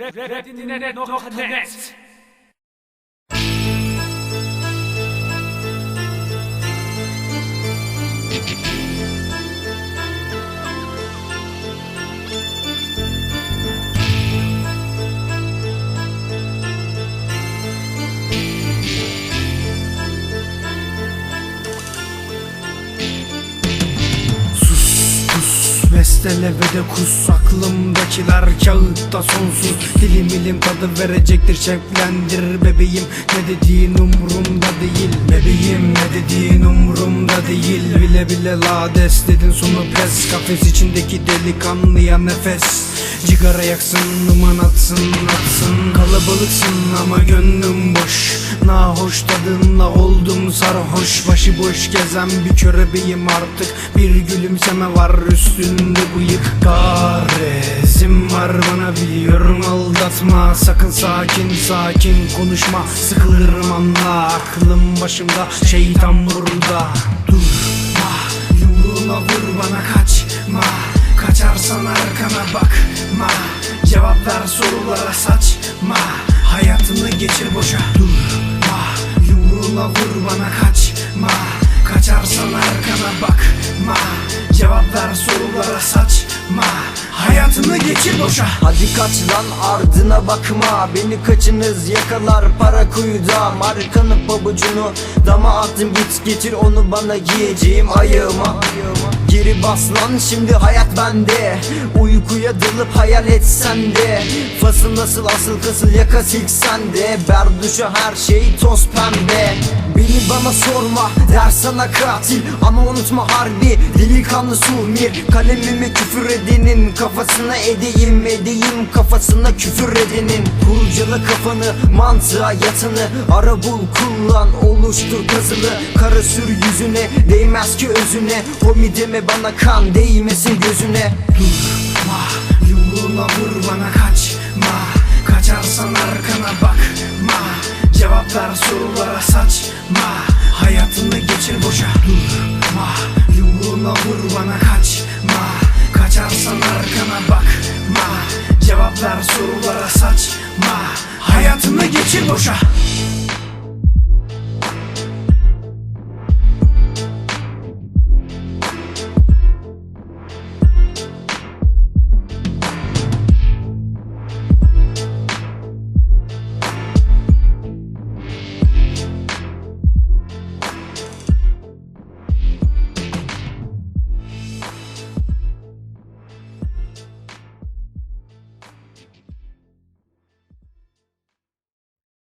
Red, Red, Red, Red, Red, Red, Red, Red, Red, Red, Red, Red, Red, Red, Red, Red, Bestele ve de kus Aklımdakiler kağıtta sonsuz. Dilim ilim tadı verecektir Şevklendir bebeğim. Ne dediğin umurumda değil Bebeğim. Ne dediğin umurumda değil. Bile bile lades dedin sonu pes. Kafes içindeki delikanlıya nefes. Cigara yaksın numan atsın atsın. Kalabalıksın ama gönlüm boş Nahoş tadınla oldum sarhoş. Başıboş gezen bir körebeyim artık. Bir gülümseme var üstünde bıyık Garezim var. Bana biliyorum aldatma. Sakın sakin sakin konuşma. Sıkılırım anla. Aklım başımda. Şeytan burada. Durma yumruğuna vur bana kaçma. Kaçarsan arkana bakma. Cevap ver sorulara saçma. Hayatını geçir boşa. Durma Cevap ver sorulara saçma. Hayatını geçir boşa. Hadi kaç lan ardına bakma. Beni kaçınız yakalar para kuyuda. Markanın pabucunu dama attım. Git getir onu bana giyeceğim ayağıma. Geri bas lan şimdi hayat bende. Uykuya dalıp hayal etsen de. Fasıl nasıl asıl kasıl yaka silksen de Berduşa her şey toz pembe Beni bana sorma der sana katil. Ama unutma harbi delikanlı suhmir Kalemimi küfür edenin kafasına edeyim Edeyim. Kafasına küfür edenin. Kurcala kafanı mantığa yatanı. Ara bul kullan oluştur kazılı Kara sür yüzüne değmez ki özüne. Homi deme bana kan değmesin Ver sorulara saçma. Hayatını geçir boşa. Durma Yumruğuna vur bana kaçma. Kaçarsan arkana bakma. Cevap ver sorulara saçma. Hayatını geçir boşa